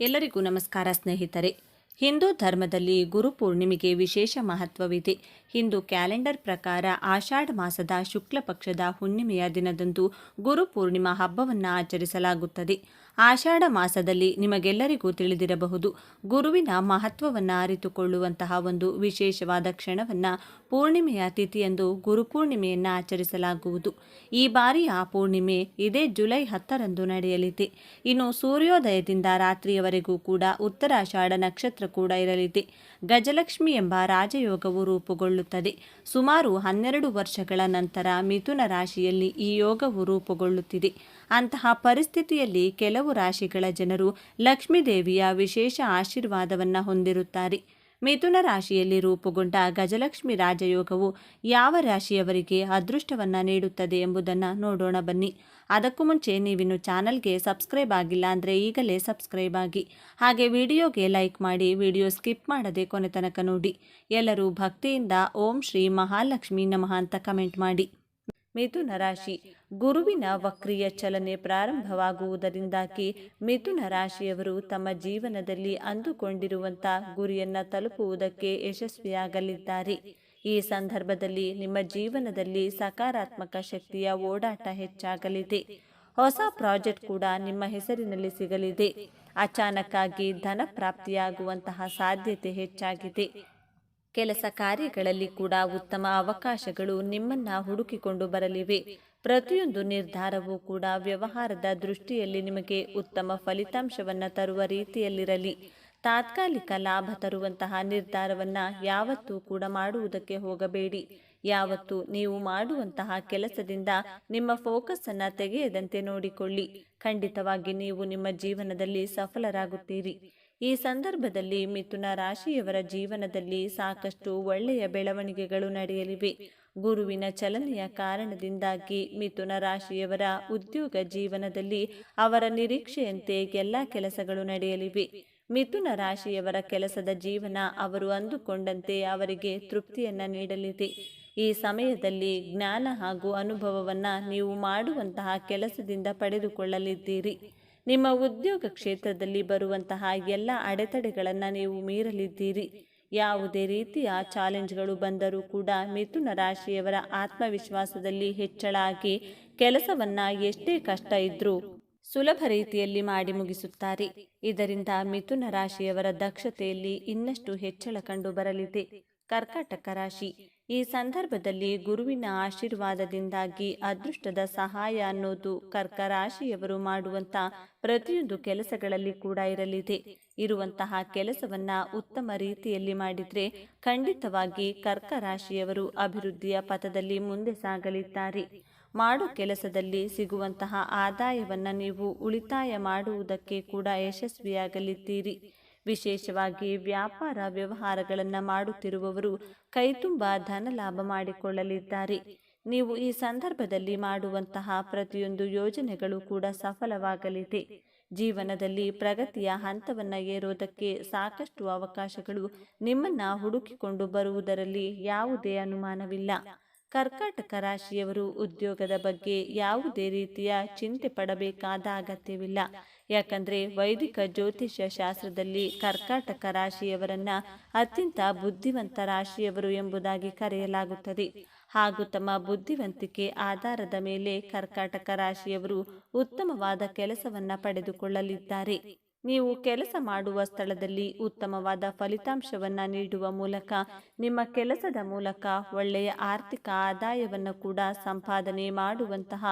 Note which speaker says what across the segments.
Speaker 1: ಎಲ್ಲರಿಗೂ ನಮಸ್ಕಾರ ಸ್ನೇಹಿತರೆ. ಹಿಂದೂ ಧರ್ಮದಲ್ಲಿ ಗುರು ಪೂರ್ಣಿಮೆಗೆ ವಿಶೇಷ ಮಹತ್ವವಿದೆ. ಹಿಂದೂ ಕ್ಯಾಲೆಂಡರ್ ಪ್ರಕಾರ ಆಷಾಢ ಮಾಸದ ಶುಕ್ಲ ಪಕ್ಷದ ಹುಣ್ಣಿಮೆಯ ದಿನದಂದು ಗುರು ಪೂರ್ಣಿಮಾ ಹಬ್ಬವನ್ನು ಆಚರಿಸಲಾಗುತ್ತದೆ. ಆಷಾಢ ಮಾಸದಲ್ಲಿ ನಿಮಗೆಲ್ಲರಿಗೂ ತಿಳಿದಿರಬಹುದು. ಗುರುವಿನ ಮಹತ್ವವನ್ನು ಅರಿತುಕೊಳ್ಳುವಂತಹ ಒಂದು ವಿಶೇಷವಾದ ಕ್ಷಣವನ್ನು ಪೂರ್ಣಿಮೆಯ ತಿಥಿಯಂದು ಗುರುಪೂರ್ಣಿಮೆಯನ್ನು ಆಚರಿಸಲಾಗುವುದು. ಈ ಬಾರಿಯ ಪೂರ್ಣಿಮೆ ಇದೇ ಜುಲೈ ಹತ್ತರಂದು ನಡೆಯಲಿದೆ. ಇನ್ನು ಸೂರ್ಯೋದಯದಿಂದ ರಾತ್ರಿಯವರೆಗೂ ಕೂಡ ಉತ್ತರಾಷಾಢ ನಕ್ಷತ್ರ ಕೂಡ ಇರಲಿದೆ. ಗಜಲಕ್ಷ್ಮಿ ಎಂಬ ರಾಜಯೋಗವು ರೂಪುಗೊಳ್ಳುತ್ತದೆ. ಸುಮಾರು ಹನ್ನೆರಡು ವರ್ಷಗಳ ನಂತರ ಮಿಥುನ ರಾಶಿಯಲ್ಲಿ ಈ ಯೋಗವು ರೂಪುಗೊಳ್ಳುತ್ತಿದೆ. ಅಂತಹ ಪರಿಸ್ಥಿತಿಯಲ್ಲಿ ಕೆಲವು ರಾಶಿಗಳ ಜನರು ಲಕ್ಷ್ಮೀದೇವಿಯ ವಿಶೇಷ ಆಶೀರ್ವಾದವನ್ನು ಹೊಂದಿರುತ್ತಾರೆ. ಮಿಥುನ ರಾಶಿಯಲ್ಲಿ ರೂಪುಗೊಂಡ ಗಜಲಕ್ಷ್ಮಿ ರಾಜಯೋಗವು ಯಾವ ರಾಶಿಯವರಿಗೆ ಅದೃಷ್ಟವನ್ನು ನೀಡುತ್ತದೆ ಎಂಬುದನ್ನು ನೋಡೋಣ ಬನ್ನಿ. ಅದಕ್ಕೂ ಮುಂಚೆ ನೀವಿನ್ನು ಚಾನಲ್ಗೆ ಸಬ್ಸ್ಕ್ರೈಬ್ ಆಗಿಲ್ಲ ಅಂದರೆ ಈಗಲೇ ಸಬ್ಸ್ಕ್ರೈಬ್ ಆಗಿ. ಹಾಗೆ ವಿಡಿಯೋಗೆ ಲೈಕ್ ಮಾಡಿ ವಿಡಿಯೋ ಸ್ಕಿಪ್ ಮಾಡದೆ ಕೊನೆ ತನಕ ನೋಡಿ. ಎಲ್ಲರೂ ಭಕ್ತಿಯಿಂದ ಓಂ ಶ್ರೀ ಮಹಾಲಕ್ಷ್ಮಿ ನಮಃ ಅಂತ ಕಮೆಂಟ್ ಮಾಡಿ. ಮಿಥುನ ರಾಶಿ ಗುರುವಿನ ವಕ್ರಿಯ ಚಲನೆ ಪ್ರಾರಂಭವಾಗುವುದರಿಂದಾಗಿ ಮಿಥುನ ರಾಶಿಯವರು ತಮ್ಮ ಜೀವನದಲ್ಲಿ ಅಂದುಕೊಂಡಿರುವಂಥ ಗುರಿಯನ್ನ ತಲುಪುವುದಕ್ಕೆ ಯಶಸ್ವಿಯಾಗಲಿದ್ದಾರೆ. ಈ ಸಂದರ್ಭದಲ್ಲಿ ನಿಮ್ಮ ಜೀವನದಲ್ಲಿ ಸಕಾರಾತ್ಮಕ ಶಕ್ತಿಯ ಓಡಾಟ ಹೆಚ್ಚಾಗಲಿದೆ. ಹೊಸ ಪ್ರಾಜೆಕ್ಟ್ ಕೂಡ ನಿಮ್ಮ ಹೆಸರಿನಲ್ಲಿ ಸಿಗಲಿದೆ. ಅಚಾನಕ್ಕಾಗಿ ಧನ ಪ್ರಾಪ್ತಿಯಾಗುವಂತಹ ಸಾಧ್ಯತೆ ಹೆಚ್ಚಾಗಿದೆ. ಕೆಲಸ ಕಾರ್ಯಗಳಲ್ಲಿ ಕೂಡ ಉತ್ತಮ ಅವಕಾಶಗಳು ನಿಮ್ಮನ್ನ ಹುಡುಕಿಕೊಂಡು ಬರಲಿವೆ. ಪ್ರತಿಯೊಂದು ನಿರ್ಧಾರವೂ ಕೂಡ ವ್ಯವಹಾರದ ದೃಷ್ಟಿಯಲ್ಲಿ ನಿಮಗೆ ಉತ್ತಮ ಫಲಿತಾಂಶವನ್ನು ತರುವ ರೀತಿಯಲ್ಲಿರಲಿ. ತಾತ್ಕಾಲಿಕ ಲಾಭ ತರುವಂತಹ ನಿರ್ಧಾರವನ್ನ ಯಾವತ್ತೂ ಕೂಡ ಮಾಡುವುದಕ್ಕೆ ಹೋಗಬೇಡಿ. ಯಾವತ್ತು ನೀವು ಮಾಡುವಂತಹ ಕೆಲಸದಿಂದ ನಿಮ್ಮ ಫೋಕಸ್ ಅನ್ನ ತೆಗೆಯದಂತೆ ನೋಡಿಕೊಳ್ಳಿ. ಖಂಡಿತವಾಗಿ ನೀವು ನಿಮ್ಮ ಜೀವನದಲ್ಲಿ ಸಫಲರಾಗುತ್ತೀರಿ. ಈ ಸಂದರ್ಭದಲ್ಲಿ ಮಿಥುನ ರಾಶಿಯವರ ಜೀವನದಲ್ಲಿ ಸಾಕಷ್ಟು ಒಳ್ಳೆಯ ಬೆಳವಣಿಗೆಗಳು ನಡೆಯಲಿವೆ. ಗುರುವಿನ ಚಲನೆಯ ಕಾರಣದಿಂದಾಗಿ ಮಿಥುನ ರಾಶಿಯವರ ಉದ್ಯೋಗ ಜೀವನದಲ್ಲಿ ಅವರ ನಿರೀಕ್ಷೆಯಂತೆ ಎಲ್ಲ ಕೆಲಸಗಳು ನಡೆಯಲಿವೆ. ಮಿಥುನ ರಾಶಿಯವರ ಕೆಲಸದ ಜೀವನ ಅವರು ಅಂದುಕೊಂಡಂತೆ ಅವರಿಗೆ ತೃಪ್ತಿಯನ್ನ ನೀಡಲಿದೆ. ಈ ಸಮಯದಲ್ಲಿ ಜ್ಞಾನ ಹಾಗೂ ಅನುಭವವನ್ನ ನೀವು ಮಾಡುವಂತಹ ಕೆಲಸದಿಂದ ಪಡೆದುಕೊಳ್ಳಲಿದ್ದೀರಿ. ನಿಮ್ಮ ಉದ್ಯೋಗ ಕ್ಷೇತ್ರದಲ್ಲಿ ಬರುವಂತಹ ಎಲ್ಲ ಅಡೆತಡೆಗಳನ್ನು ನೀವು ಮೀರಲಿದ್ದೀರಿ. ಯಾವುದೇ ರೀತಿಯ ಚಾಲೆಂಜ್ಗಳು ಬಂದರೂ ಕೂಡ ಮಿಥುನ ರಾಶಿಯವರ ಆತ್ಮವಿಶ್ವಾಸದಲ್ಲಿ ಹೆಚ್ಚಳ ಆಗಿ ಕೆಲಸವನ್ನ ಎಷ್ಟೇ ಕಷ್ಟ ಇದ್ರೂ ಸುಲಭ ರೀತಿಯಲ್ಲಿ ಮಾಡಿ ಮುಗಿಸುತ್ತಾರೆ. ಇದರಿಂದ ಮಿಥುನ ರಾಶಿಯವರ ದಕ್ಷತೆಯಲ್ಲಿ ಇನ್ನಷ್ಟು ಹೆಚ್ಚಳ ಕಂಡು ಬರಲಿದೆ. ಕರ್ಕಾಟಕ ರಾಶಿ. ಈ ಸಂದರ್ಭದಲ್ಲಿ ಗುರುವಿನ ಆಶೀರ್ವಾದದಿಂದಾಗಿ ಅದೃಷ್ಟದ ಸಹಾಯ ಅನ್ನೋದು ಕರ್ಕ ರಾಶಿಯವರು ಮಾಡುವಂತ ಪ್ರತಿಯೊಂದು ಕೆಲಸಗಳಲ್ಲಿ ಕೂಡ ಇರಲಿದೆ. ಇರುವಂತಹ ಕೆಲಸವನ್ನ ಉತ್ತಮ ರೀತಿಯಲ್ಲಿ ಮಾಡಿದ್ರೆ ಖಂಡಿತವಾಗಿ ಕರ್ಕ ರಾಶಿಯವರು ಅಭಿವೃದ್ಧಿಯ ಪಥದಲ್ಲಿ ಮುಂದೆ ಸಾಗಲಿದ್ದಾರೆ. ಮಾಡೋ ಕೆಲಸದಲ್ಲಿ ಸಿಗುವಂತಹ ಆದಾಯವನ್ನ ನೀವು ಉಳಿತಾಯ ಮಾಡುವುದಕ್ಕೆ ಕೂಡ ಯಶಸ್ವಿಯಾಗಲಿದ್ದೀರಿ. ವಿಶೇಷವಾಗಿ ವ್ಯಾಪಾರ ವ್ಯವಹಾರಗಳನ್ನು ಮಾಡುತ್ತಿರುವವರು ಕೈತುಂಬ ಧನ ಲಾಭ ಮಾಡಿಕೊಳ್ಳಲಿದ್ದಾರೆ. ನೀವು ಈ ಸಂದರ್ಭದಲ್ಲಿ ಮಾಡುವಂತಹ ಪ್ರತಿಯೊಂದು ಯೋಜನೆಗಳು ಕೂಡ ಸಫಲವಾಗಲಿದೆ. ಜೀವನದಲ್ಲಿ ಪ್ರಗತಿಯ ಹಂತವನ್ನು ಏರೋದಕ್ಕೆ ಸಾಕಷ್ಟು ಅವಕಾಶಗಳು ನಿಮ್ಮನ್ನು ಹುಡುಕಿಕೊಂಡು ಬರುವುದರಲ್ಲಿ ಯಾವುದೇ ಅನುಮಾನವಿಲ್ಲ. ಕರ್ಕಾಟಕ ರಾಶಿಯವರು ಉದ್ಯೋಗದ ಬಗ್ಗೆ ಯಾವುದೇ ರೀತಿಯ ಚಿಂತೆ ಪಡಬೇಕಾದ ಅಗತ್ಯವಿಲ್ಲ. ಯಾಕಂದ್ರೆ ವೈದಿಕ ಜ್ಯೋತಿಷ್ಯ ಶಾಸ್ತ್ರದಲ್ಲಿ ಕರ್ಕಾಟಕ ರಾಶಿಯವರನ್ನ ಅತ್ಯಂತ ಬುದ್ಧಿವಂತ ರಾಶಿಯವರು ಎಂಬುದಾಗಿ ಕರೆಯಲಾಗುತ್ತದೆ. ಹಾಗೂ ತಮ್ಮ ಬುದ್ಧಿವಂತಿಕೆ ಆಧಾರದ ಮೇಲೆ ಕರ್ಕಾಟಕ ರಾಶಿಯವರು ಉತ್ತಮವಾದ ಕೆಲಸವನ್ನ ಪಡೆದುಕೊಳ್ಳಲಿದ್ದಾರೆ. ನೀವು ಕೆಲಸ ಮಾಡುವ ಸ್ಥಳದಲ್ಲಿ ಉತ್ತಮವಾದ ಫಲಿತಾಂಶವನ್ನು ನೀಡುವ ಮೂಲಕ, ನಿಮ್ಮ ಕೆಲಸದ ಮೂಲಕ ಒಳ್ಳೆಯ ಆರ್ಥಿಕ ಆದಾಯವನ್ನು ಕೂಡ ಸಂಪಾದನೆ ಮಾಡುವಂತಹ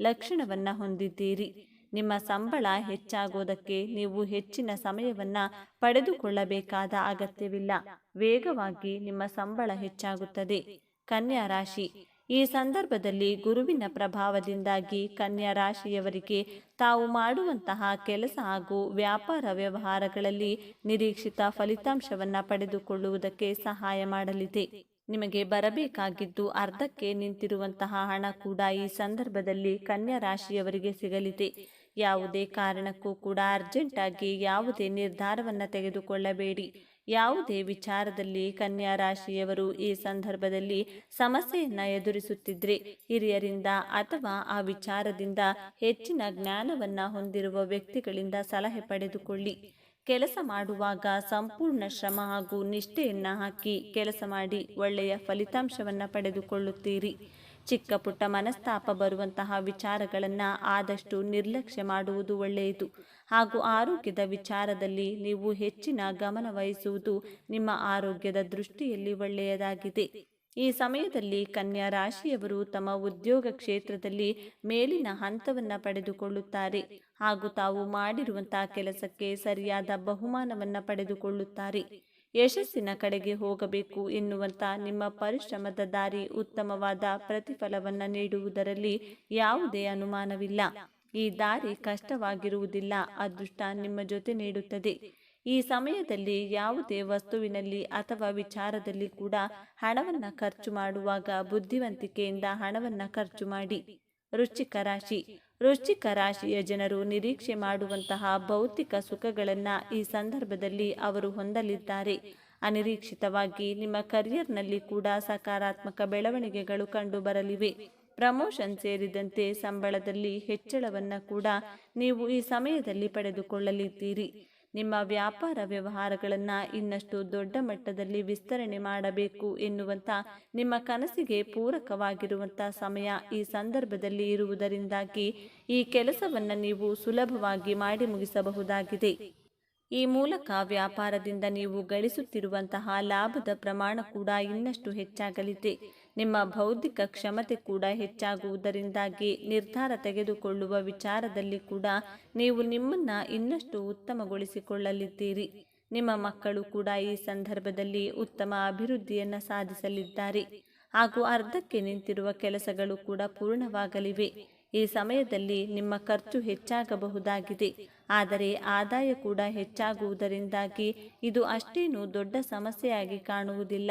Speaker 1: ಲಕ್ಷಣವನ್ನು ಹೊಂದಿದ್ದೀರಿ. ನಿಮ್ಮ ಸಂಬಳ ಹೆಚ್ಚಾಗೋದಕ್ಕೆ ನೀವು ಹೆಚ್ಚಿನ ಸಮಯವನ್ನ ಪಡೆದುಕೊಳ್ಳಬೇಕಾದ ಅಗತ್ಯವಿಲ್ಲ. ವೇಗವಾಗಿ ನಿಮ್ಮ ಸಂಬಳ ಹೆಚ್ಚಾಗುತ್ತದೆ. ಕನ್ಯಾ ರಾಶಿ ಈ ಸಂದರ್ಭದಲ್ಲಿ ಗುರುವಿನ ಪ್ರಭಾವದಿಂದಾಗಿ ಕನ್ಯಾ ರಾಶಿಯವರಿಗೆ ತಾವು ಮಾಡುವಂತಹ ಕೆಲಸ ಹಾಗೂ ವ್ಯಾಪಾರ ವ್ಯವಹಾರಗಳಲ್ಲಿ ನಿರೀಕ್ಷಿತ ಫಲಿತಾಂಶವನ್ನ ಪಡೆದುಕೊಳ್ಳುವುದಕ್ಕೆ ಸಹಾಯ ಮಾಡಲಿದೆ. ನಿಮಗೆ ಬರಬೇಕಾಗಿದ್ದು ಅರ್ಧಕ್ಕೆ ನಿಂತಿರುವಂತಹ ಹಣ ಕೂಡ ಈ ಸಂದರ್ಭದಲ್ಲಿ ಕನ್ಯಾ ರಾಶಿಯವರಿಗೆ ಸಿಗಲಿದೆ. ಯಾವುದೇ ಕಾರಣಕ್ಕೂ ಕೂಡ ಅರ್ಜೆಂಟಾಗಿ ಯಾವುದೇ ನಿರ್ಧಾರವನ್ನು ತೆಗೆದುಕೊಳ್ಳಬೇಡಿ. ಯಾವುದೇ ವಿಚಾರದಲ್ಲಿ ಕನ್ಯಾ ರಾಶಿಯವರು ಈ ಸಂದರ್ಭದಲ್ಲಿ ಸಮಸ್ಯೆಯನ್ನ ಎದುರಿಸುತ್ತಿದ್ರೆ. ಹಿರಿಯರಿಂದ ಅಥವಾ ಆ ವಿಚಾರದಿಂದ ಹೆಚ್ಚಿನ ಜ್ಞಾನವನ್ನ ಹೊಂದಿರುವ ವ್ಯಕ್ತಿಗಳಿಂದ ಸಲಹೆ ಪಡೆದುಕೊಳ್ಳಿ. ಕೆಲಸ ಮಾಡುವಾಗ ಸಂಪೂರ್ಣ ಶ್ರಮ ಹಾಗೂ ನಿಷ್ಠೆಯನ್ನು ಹಾಕಿ ಕೆಲಸ ಮಾಡಿ ಒಳ್ಳೆಯ ಫಲಿತಾಂಶವನ್ನು ಪಡೆದುಕೊಳ್ಳುತ್ತೀರಿ. ಚಿಕ್ಕ ಪುಟ್ಟ ಮನಸ್ತಾಪ ಬರುವಂತಹ ವಿಚಾರಗಳನ್ನು ಆದಷ್ಟು ನಿರ್ಲಕ್ಷ್ಯ ಮಾಡುವುದು ಒಳ್ಳೆಯದು. ಹಾಗೂ ಆರೋಗ್ಯದ ವಿಚಾರದಲ್ಲಿ ನೀವು ಹೆಚ್ಚಿನ ಗಮನ ವಹಿಸುವುದು ನಿಮ್ಮ ಆರೋಗ್ಯದ ದೃಷ್ಟಿಯಲ್ಲಿ ಒಳ್ಳೆಯದಾಗಿದೆ. ಈ ಸಮಯದಲ್ಲಿ ಕನ್ಯಾ ರಾಶಿಯವರು ತಮ್ಮ ಉದ್ಯೋಗ ಕ್ಷೇತ್ರದಲ್ಲಿ ಮೇಲಿನ ಹಂತವನ್ನು ಪಡೆದುಕೊಳ್ಳುತ್ತಾರೆ. ಹಾಗೂ ತಾವು ಮಾಡಿರುವಂತಹ ಕೆಲಸಕ್ಕೆ ಸರಿಯಾದ ಬಹುಮಾನವನ್ನು ಪಡೆದುಕೊಳ್ಳುತ್ತಾರೆ. ಯಶಸ್ಸಿನ ಕಡೆಗೆ ಹೋಗಬೇಕು ಎನ್ನುವಂತ ನಿಮ್ಮ ಪರಿಶ್ರಮದ ದಾರಿ ಉತ್ತಮವಾದ ಪ್ರತಿಫಲವನ್ನು ನೀಡುವುದರಲ್ಲಿ ಯಾವುದೇ ಅನುಮಾನವಿಲ್ಲ. ಈ ದಾರಿ ಕಷ್ಟವಾಗಿರುವುದಿಲ್ಲ, ಅದೃಷ್ಟ ನಿಮ್ಮ ಜೊತೆ ನೀಡುತ್ತದೆ. ಈ ಸಮಯದಲ್ಲಿ ಯಾವುದೇ ವಸ್ತುವಿನಲ್ಲಿ ಅಥವಾ ವಿಚಾರದಲ್ಲಿ ಕೂಡ ಹಣವನ್ನು ಖರ್ಚು ಮಾಡುವಾಗ ಬುದ್ಧಿವಂತಿಕೆಯಿಂದ ಹಣವನ್ನು ಖರ್ಚು ಮಾಡಿ. ವೃಶ್ಚಿಕ ರಾಶಿ ವೃಶ್ಚಿಕ ರಾಶಿಯ ಜನರು ನಿರೀಕ್ಷೆ ಮಾಡುವಂತಹ ಭೌತಿಕ ಸುಖಗಳನ್ನು ಈ ಸಂದರ್ಭದಲ್ಲಿ ಅವರು ಹೊಂದಲಿದ್ದಾರೆ. ಅನಿರೀಕ್ಷಿತವಾಗಿ ನಿಮ್ಮ ಕರಿಯರ್ನಲ್ಲಿ ಕೂಡ ಸಕಾರಾತ್ಮಕ ಬೆಳವಣಿಗೆಗಳು ಕಂಡು ಬರಲಿವೆ ಪ್ರಮೋಷನ್ ಸೇರಿದಂತೆ ಸಂಬಳದಲ್ಲಿ ಹೆಚ್ಚಳವನ್ನು ಕೂಡ ನೀವು ಈ ಸಮಯದಲ್ಲಿ ಪಡೆದುಕೊಳ್ಳಲಿದ್ದೀರಿ. ನಿಮ್ಮ ವ್ಯಾಪಾರ ವ್ಯವಹಾರಗಳನ್ನು ಇನ್ನಷ್ಟು ದೊಡ್ಡ ಮಟ್ಟದಲ್ಲಿ ವಿಸ್ತರಣೆ ಮಾಡಬೇಕು ಎನ್ನುವಂಥ ನಿಮ್ಮ ಕನಸಿಗೆ ಪೂರಕವಾಗಿರುವಂಥ ಸಮಯ ಈ ಸಂದರ್ಭದಲ್ಲಿ ಇರುವುದರಿಂದಾಗಿ ಈ ಕೆಲಸವನ್ನು ನೀವು ಸುಲಭವಾಗಿ ಮಾಡಿ ಮುಗಿಸಬಹುದಾಗಿದೆ. ಈ ಮೂಲಕ ವ್ಯಾಪಾರದಿಂದ ನೀವು ಗಳಿಸುತ್ತಿರುವಂತಹ ಲಾಭದ ಪ್ರಮಾಣ ಕೂಡ ಇನ್ನಷ್ಟು ಹೆಚ್ಚಾಗಲಿದೆ. ನಿಮ್ಮ ಬೌದ್ಧಿಕ ಕ್ಷಮತೆ ಕೂಡ ಹೆಚ್ಚಾಗುವುದರಿಂದಾಗಿ ನಿರ್ಧಾರ ತೆಗೆದುಕೊಳ್ಳುವ ವಿಚಾರದಲ್ಲಿ ಕೂಡ ನೀವು ನಿಮ್ಮನ್ನ ಇನ್ನಷ್ಟು ಉತ್ತಮಗೊಳಿಸಿಕೊಳ್ಳಲಿದ್ದೀರಿ. ನಿಮ್ಮ ಮಕ್ಕಳು ಕೂಡ ಈ ಸಂದರ್ಭದಲ್ಲಿ ಉತ್ತಮ ಅಭಿವೃದ್ಧಿಯನ್ನು ಸಾಧಿಸಲಿದ್ದಾರೆ. ಹಾಗೂ ಅರ್ಧಕ್ಕೆ ನಿಂತಿರುವ ಕೆಲಸಗಳು ಕೂಡ ಪೂರ್ಣವಾಗಲಿವೆ. ಈ ಸಮಯದಲ್ಲಿ ನಿಮ್ಮ ಖರ್ಚು ಹೆಚ್ಚಾಗಬಹುದಾಗಿದೆ. ಆದರೆ ಆದಾಯ ಕೂಡ ಹೆಚ್ಚಾಗುವುದರಿಂದಾಗಿ ಇದು ಅಷ್ಟೇನು ದೊಡ್ಡ ಸಮಸ್ಯೆಯಾಗಿ ಕಾಣುವುದಿಲ್ಲ.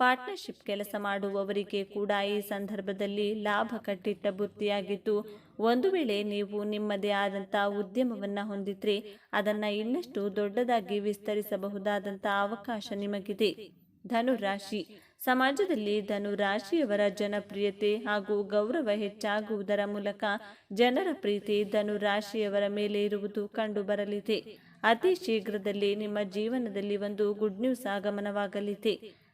Speaker 1: ಪಾರ್ಟ್ನರ್ಶಿಪ್ ಕೆಲಸ ಮಾಡುವವರಿಗೆ ಕೂಡ ಈ ಸಂದರ್ಭದಲ್ಲಿ ಲಾಭ ಕಟ್ಟಿಟ್ಟ ಬುತ್ತಿಯಾಗಿದ್ದು, ಒಂದು ವೇಳೆ ನೀವು ನಿಮ್ಮದೇ ಆದಂಥ ಉದ್ಯಮವನ್ನು ಹೊಂದಿದ್ರೆ ಅದನ್ನು ಇನ್ನಷ್ಟು ದೊಡ್ಡದಾಗಿ ವಿಸ್ತರಿಸಬಹುದಾದಂಥ ಅವಕಾಶ ನಿಮಗಿದೆ. ಧನುರಾಶಿ ಸಮಾಜದಲ್ಲಿ ಧನುರಾಶಿಯವರ ಜನಪ್ರಿಯತೆ ಹಾಗೂ ಗೌರವ ಹೆಚ್ಚಾಗುವುದರ ಮೂಲಕ ಜನರ ಪ್ರೀತಿ ಧನುರಾಶಿಯವರ ಮೇಲೆ ಇರುವುದು ಕಂಡುಬರಲಿದೆ. ಅತಿ ಶೀಘ್ರದಲ್ಲಿ ನಿಮ್ಮ ಜೀವನದಲ್ಲಿ ಒಂದು ಗುಡ್ ನ್ಯೂಸ್ ಆಗಮನವಾಗಲಿದೆ.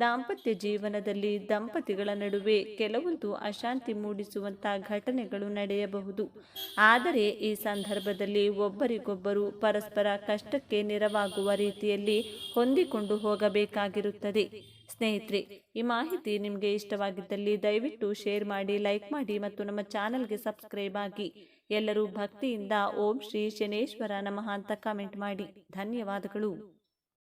Speaker 1: ದಾಂಪತ್ಯ ಜೀವನದಲ್ಲಿ ದಂಪತಿಗಳ ನಡುವೆ ಕೆಲವೊಂದು ಅಶಾಂತಿ ಮೂಡಿಸುವಂಥ ಘಟನೆಗಳು ನಡೆಯಬಹುದು. ಆದರೆ ಈ ಸಂದರ್ಭದಲ್ಲಿ ಒಬ್ಬರಿಗೊಬ್ಬರು ಪರಸ್ಪರ ಕಷ್ಟಕ್ಕೆ ನೆರವಾಗುವ ರೀತಿಯಲ್ಲಿ ಹೊಂದಿಕೊಂಡು ಹೋಗಬೇಕಾಗಿರುತ್ತದೆ. ಸ್ನೇಹಿತರೆ, ಈ ಮಾಹಿತಿ ನಿಮಗೆ ಇಷ್ಟವಾಗಿದ್ದಲ್ಲಿ ದಯವಿಟ್ಟು ಶೇರ್ ಮಾಡಿ, ಲೈಕ್ ಮಾಡಿ ಮತ್ತು ನಮ್ಮ ಚಾನಲ್ಗೆ ಸಬ್ಸ್ಕ್ರೈಬ್ ಆಗಿ. ಎಲ್ಲರೂ ಭಕ್ತಿಯಿಂದ ಓಂ ಶ್ರೀ ಶನೇಶ್ವರ ನಮಃ ಅಂತ ಕಾಮೆಂಟ್ ಮಾಡಿ. ಧನ್ಯವಾದಗಳು.